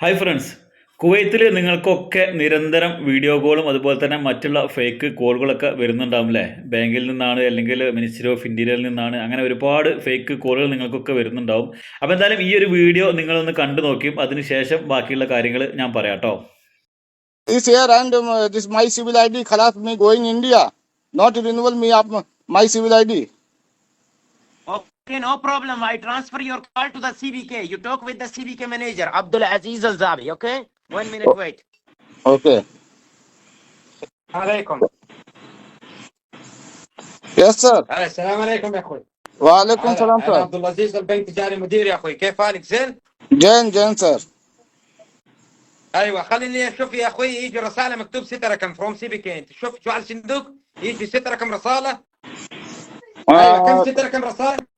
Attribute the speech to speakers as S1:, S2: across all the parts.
S1: Hi friends കുവൈത്തിൽ നിങ്ങൾക്കൊക്കെ നിരന്തരം വീഡിയോ കോളും അതുപോലെ തന്നെ മറ്റുള്ള ഫേക്ക് കോളുകളൊക്കെ വരുന്നുണ്ടാവും അല്ലേ ബാങ്കിൽ നിന്നാണ് അല്ലെങ്കിൽ മിനിസ്ട്രി ഓഫ് ഇന്റീരിയറിൽ നിന്നാണ് അങ്ങനെ ഒരുപാട് ഫേക്ക് കോളുകൾ നിങ്ങൾക്കൊക്കെ വരുന്നുണ്ടാവും. അപ്പോൾ എന്തായാലും ഈ ഒരു വീഡിയോ നിങ്ങളൊന്ന് കണ്ടു നോക്കിയും അതിനുശേഷം ബാക്കിയുള്ള കാര്യങ്ങൾ ഞാൻ പറയാം കേട്ടോ.
S2: This year and um, this my civil ID, khalas me going India, not renewal me.
S3: Okay, no problem. I transfer your call to the CBK. You talk with the CBK manager, Abdul Aziz Al Zabi. Okay? One minute, wait.
S2: Okay.
S3: عليكم
S2: Yes, sir.
S3: السلام عليكم يا أخوي
S2: وعليكم السلام, sir.
S3: عبد العزيز البنك التجاري مدير يا أخوي كيف حالك زين؟
S2: Jan, Jan, sir.
S3: أيوه خليني أشوف يا أخوي يجي رساله مكتوب ست رقم فروم سي بي كي انت شوف شو على الصندوق يجي ست رقم رساله أيوه كم ست رقم رساله؟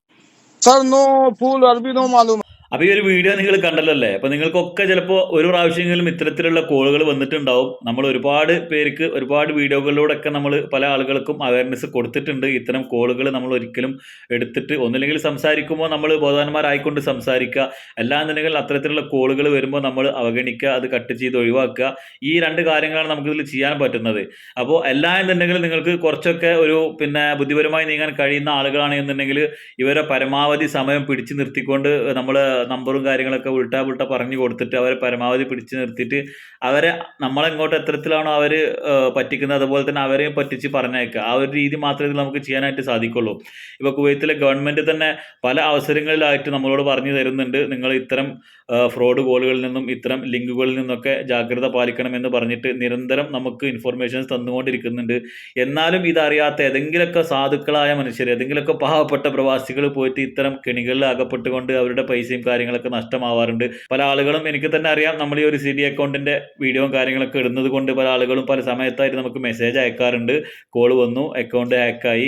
S2: Sir no full अरबी no मालूम
S1: അപ്പോൾ ഈ ഒരു video നിങ്ങൾ കണ്ടല്ലോ അല്ലേ അപ്പോൾ നിങ്ങൾക്കൊക്കെ ചിലപ്പോൾ ഒരു പ്രാവശ്യമെങ്കിലും ഇത്തരത്തിലുള്ള കോളുകൾ വന്നിട്ടുണ്ടാവും. നമ്മൾ ഒരുപാട് പേർക്ക് ഒരുപാട് വീഡിയോകളിലൂടെയൊക്കെ നമ്മൾ പല ആളുകൾക്കും അവയർനെസ് കൊടുത്തിട്ടുണ്ട്. ഇത്തരം കോളുകൾ നമ്മൾ ഒരിക്കലും എടുത്തിട്ട് ഒന്നില്ലെങ്കിൽ സംസാരിക്കുമ്പോൾ നമ്മൾ ബോധവാന്മാരായിക്കൊണ്ട് സംസാരിക്കുക. അല്ലാന്നുണ്ടെങ്കിൽ അത്തരത്തിലുള്ള കോളുകൾ വരുമ്പോൾ നമ്മൾ അവഗണിക്കുക അത് കട്ട് ചെയ്ത് ഒഴിവാക്കുക. ഈ രണ്ട് കാര്യങ്ങളാണ് നമുക്കിതിൽ ചെയ്യാൻ പറ്റുന്നത്. അപ്പോൾ എല്ലാ എന്നുണ്ടെങ്കിലും നിങ്ങൾക്ക് കുറച്ചൊക്കെ ഒരു പിന്നെ ബുദ്ധിപരമായി നീങ്ങാൻ കഴിയുന്ന ആളുകളാണ് എന്നുണ്ടെങ്കിൽ ഇവരെ പരമാവധി സമയം പിടിച്ചു നിർത്തിക്കൊണ്ട് നമ്മൾ നമ്പറും കാര്യങ്ങളൊക്കെ ഉൾട്ടാ പുൾട്ട പറഞ്ഞു കൊടുത്തിട്ട് അവരെ പരമാവധി പിടിച്ചു നിർത്തിയിട്ട് അവരെ നമ്മളെങ്ങോട്ട് എത്തരത്തിലാണോ അവർ പറ്റിക്കുന്നത് അതുപോലെ തന്നെ അവരെയും പറ്റിച്ച് പറഞ്ഞേക്കുക ആ ഒരു രീതി മാത്രമേ ഇതിൽ നമുക്ക് ചെയ്യാനായിട്ട് സാധിക്കുള്ളൂ. ഇപ്പോൾ കുവൈത്തിലെ ഗവൺമെന്റ് തന്നെ പല അവസരങ്ങളിലായിട്ട് നമ്മളോട് പറഞ്ഞു തരുന്നുണ്ട്. നിങ്ങൾ ഇത്തരം ഫ്രോഡ് കോളുകളിൽ നിന്നും ഇത്തരം ലിങ്കുകളിൽ നിന്നൊക്കെ ജാഗ്രത പാലിക്കണമെന്ന് പറഞ്ഞിട്ട് നിരന്തരം നമുക്ക് ഇൻഫർമേഷൻസ് തന്നുകൊണ്ടിരിക്കുന്നുണ്ട്. എന്നാലും ഇതറിയാത്ത ഏതെങ്കിലുമൊക്കെ സാധുക്കളായ മനുഷ്യർ ഏതെങ്കിലുമൊക്കെ പാവപ്പെട്ട പ്രവാസികൾ പോയിട്ട് ഇത്തരം കെണികളിൽ അകപ്പെട്ടുകൊണ്ട് അവരുടെ പൈസയും കാര്യങ്ങളൊക്കെ നഷ്ടമാവാറുണ്ട്. പല ആളുകളും എനിക്ക് തന്നെ അറിയാം നമ്മൾ ഈ ഒരു സി ഡി അക്കൗണ്ടിന്റെ വീഡിയോയും കാര്യങ്ങളൊക്കെ ഇടുന്നത് കൊണ്ട് പല ആളുകളും പല സമയത്തായിട്ട് നമുക്ക് മെസ്സേജ് അയക്കാറുണ്ട്. കോൾ വന്നു അക്കൗണ്ട് ഹാക്കായി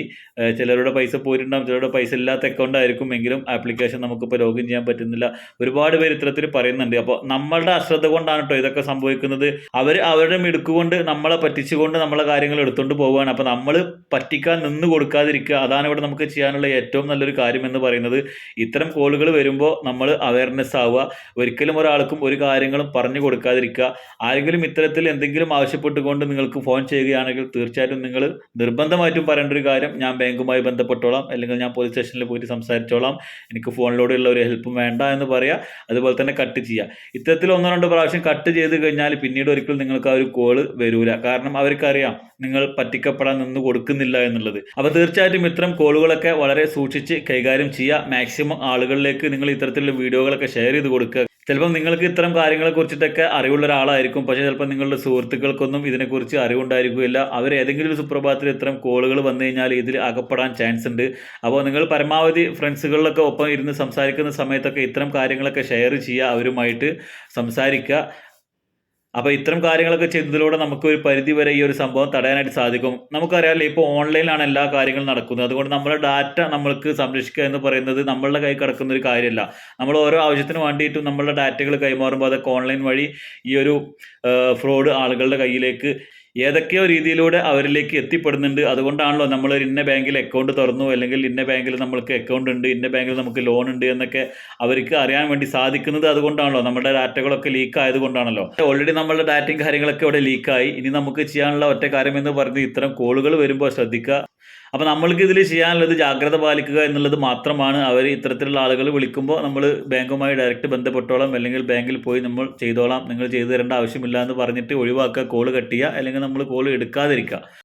S1: ചിലരുടെ പൈസ പോയിട്ടുണ്ടാകും ചിലരുടെ പൈസ ഇല്ലാത്ത അക്കൗണ്ട് ആയിരിക്കും എങ്കിലും ആപ്ലിക്കേഷൻ നമുക്കിപ്പോൾ ലോഗിൻ ചെയ്യാൻ പറ്റുന്നില്ല. ഒരുപാട് പേര് ഇത്തരത്തിൽ പറയുന്നുണ്ട്. അപ്പോൾ നമ്മളുടെ അശ്രദ്ധ കൊണ്ടാണ് കേട്ടോ ഇതൊക്കെ സംഭവിക്കുന്നത്. അവർ അവരുടെ മിടുക്കുകൊണ്ട് നമ്മളെ പറ്റിച്ചുകൊണ്ട് നമ്മളെ കാര്യങ്ങൾ എടുത്തുകൊണ്ട് പോവുകയാണ് അപ്പോൾ നമ്മൾ പറ്റിക്കാൻ നിന്ന് കൊടുക്കാതിരിക്കുക അതാണ് ഇവിടെ നമുക്ക് ചെയ്യാനുള്ള ഏറ്റവും നല്ലൊരു കാര്യം എന്ന് പറയുന്നത്. ഇത്തരം കോളുകൾ വരുമ്പോൾ നമ്മൾ അവയർനെസ് ആവുക. ഒരിക്കലും ഒരാൾക്കും ഒരു കാര്യങ്ങളും പറഞ്ഞു കൊടുക്കാതിരിക്കുക. ആരെങ്കിലും ഇത്തരത്തിൽ എന്തെങ്കിലും ആവശ്യപ്പെട്ടുകൊണ്ട് നിങ്ങൾക്ക് ഫോൺ ചെയ്യുകയാണെങ്കിൽ തീർച്ചയായിട്ടും നിങ്ങൾ നിർബന്ധമായിട്ടും പറയേണ്ട ഒരു കാര്യം ഞാൻ ബാങ്കുമായി ബന്ധപ്പെട്ടോളാം അല്ലെങ്കിൽ ഞാൻ പോലീസ് സ്റ്റേഷനിൽ പോയി സംസാരിച്ചോളാം. എനിക്ക് ഫോണിലൂടെയുള്ള ഒരു ഹെൽപ്പും വേണ്ട എന്ന് പറയുക അതുപോലെ തന്നെ കട്ട് ചെയ്യുക ഇത്തരത്തിൽ ഒന്നോ രണ്ടോ പ്രാവശ്യം കട്ട് ചെയ്ത് കഴിഞ്ഞാൽ പിന്നീട് ഒരിക്കലും നിങ്ങൾക്ക് ആ ഒരു കോൾ വരൂല. കാരണം അവർക്കറിയാം നിങ്ങൾ പറ്റിക്കപ്പെടാൻ നിന്ന് കൊടുക്കുന്നില്ല എന്നുള്ളത്. അപ്പോൾ തീർച്ചയായിട്ടും ഇത്തരം കോളുകളൊക്കെ വളരെ സൂക്ഷിച്ച് കൈകാര്യം ചെയ്യുക മാക്സിമം ആളുകളിലേക്ക് നിങ്ങൾ ഇത്തരത്തിലുള്ള വീഡിയോകളൊക്കെ ഷെയർ ചെയ്ത് കൊടുക്കുക. ചിലപ്പോൾ നിങ്ങൾക്ക് ഇത്തരം കാര്യങ്ങളെ കുറിച്ചിട്ടൊക്കെ അറിവുള്ള ഒരാളായിരിക്കും. പക്ഷേ ചിലപ്പോൾ നിങ്ങളുടെ സുഹൃത്തുക്കൾക്കൊന്നും ഇതിനെക്കുറിച്ച് അറിവുണ്ടായിരിക്കില്ല. അവർ ഏതെങ്കിലും ഒരു സുപ്രഭാതത്തിൽ ഇത്തരം കോളുകൾ വന്നു കഴിഞ്ഞാൽ ഇതിൽ അകപ്പെടാൻ ചാൻസ് ഉണ്ട്. അപ്പോൾ നിങ്ങൾ പരമാവധി ഫ്രണ്ട്സുകളിലൊക്കെ ഒപ്പം ഇരുന്ന് സംസാരിക്കുന്ന സമയത്തൊക്കെ ഇത്തരം കാര്യങ്ങളൊക്കെ ഷെയർ ചെയ്യുക. അവരുമായിട്ട് സംസാരിക്കുക. അപ്പോൾ ഇത്തരം കാര്യങ്ങളൊക്കെ ചെയ്തതിലൂടെ നമുക്ക് ഒരു പരിധി വരെ ഈ ഒരു സംഭവം തടയാനായിട്ട് സാധിക്കും. നമുക്കറിയാമല്ലോ ഇപ്പോൾ ഓൺലൈനിലാണ് എല്ലാ കാര്യങ്ങളും നടക്കുന്നത്. അതുകൊണ്ട് നമ്മുടെ ഡാറ്റ നമ്മൾക്ക് സംരക്ഷിക്കുക എന്ന് പറയുന്നത് നമ്മളുടെ കൈ കിടക്കുന്ന ഒരു കാര്യമല്ല. നമ്മൾ ഓരോ ആവശ്യത്തിന് വേണ്ടിയിട്ടും നമ്മളുടെ ഡാറ്റകൾ കൈമാറുമ്പോൾ അതൊക്കെ ഓൺലൈൻ വഴി ഈ ഒരു ഫ്രോഡ് ആളുകളുടെ കയ്യിലേക്ക് ഏതൊക്കെയോ രീതിയിലൂടെ അവരിലേക്ക് എത്തിപ്പെടുന്നുണ്ട്. അതുകൊണ്ടാണല്ലോ നമ്മൾ ഇന്ന ബാങ്കിൽ അക്കൗണ്ട് തുറന്നു അല്ലെങ്കിൽ ഇന്ന ബാങ്കിൽ നമ്മൾക്ക് അക്കൗണ്ട് ഉണ്ട് ഇന്ന ബാങ്കിൽ നമുക്ക് ലോൺ ഉണ്ട് എന്നൊക്കെ അവർക്ക് അറിയാൻ വേണ്ടി സാധിക്കുന്നത് അതുകൊണ്ടാണല്ലോ. നമ്മുടെ ഡാറ്റകളൊക്കെ ലീക്ക് ആയതുകൊണ്ടാണല്ലോ. ഓൾറെഡി നമ്മളുടെ ഡാറ്റയും കാര്യങ്ങളൊക്കെ ഇവിടെ ലീക്കായി ഇനി നമുക്ക് ചെയ്യാനുള്ള ഒറ്റ കാര്യം എന്ന് പറഞ്ഞ് ഇത്തരം കോളുകൾ വരുമ്പോൾ ശ്രദ്ധിക്കുക. അപ്പോൾ നമ്മൾക്ക് ഇതിൽ ചെയ്യാനുള്ളത് ജാഗ്രത പാലിക്കുക എന്നുള്ളത് മാത്രമാണ്. അവർ ഇത്തരത്തിലുള്ള ആളുകൾ വിളിക്കുമ്പോൾ നമ്മൾ ബാങ്കുമായി ഡയറക്റ്റ് ബന്ധപ്പെട്ടോളാം അല്ലെങ്കിൽ ബാങ്കിൽ പോയി നമ്മൾ ചെയ്തോളാം. നിങ്ങൾ ചെയ്തു തരേണ്ട ആവശ്യമില്ല എന്ന് പറഞ്ഞിട്ട് ഒഴിവാക്കുക കോൾ കട്ട് ചെയ്യുക അല്ലെങ്കിൽ നമ്മൾ കോൾ എടുക്കാതിരിക്കുക.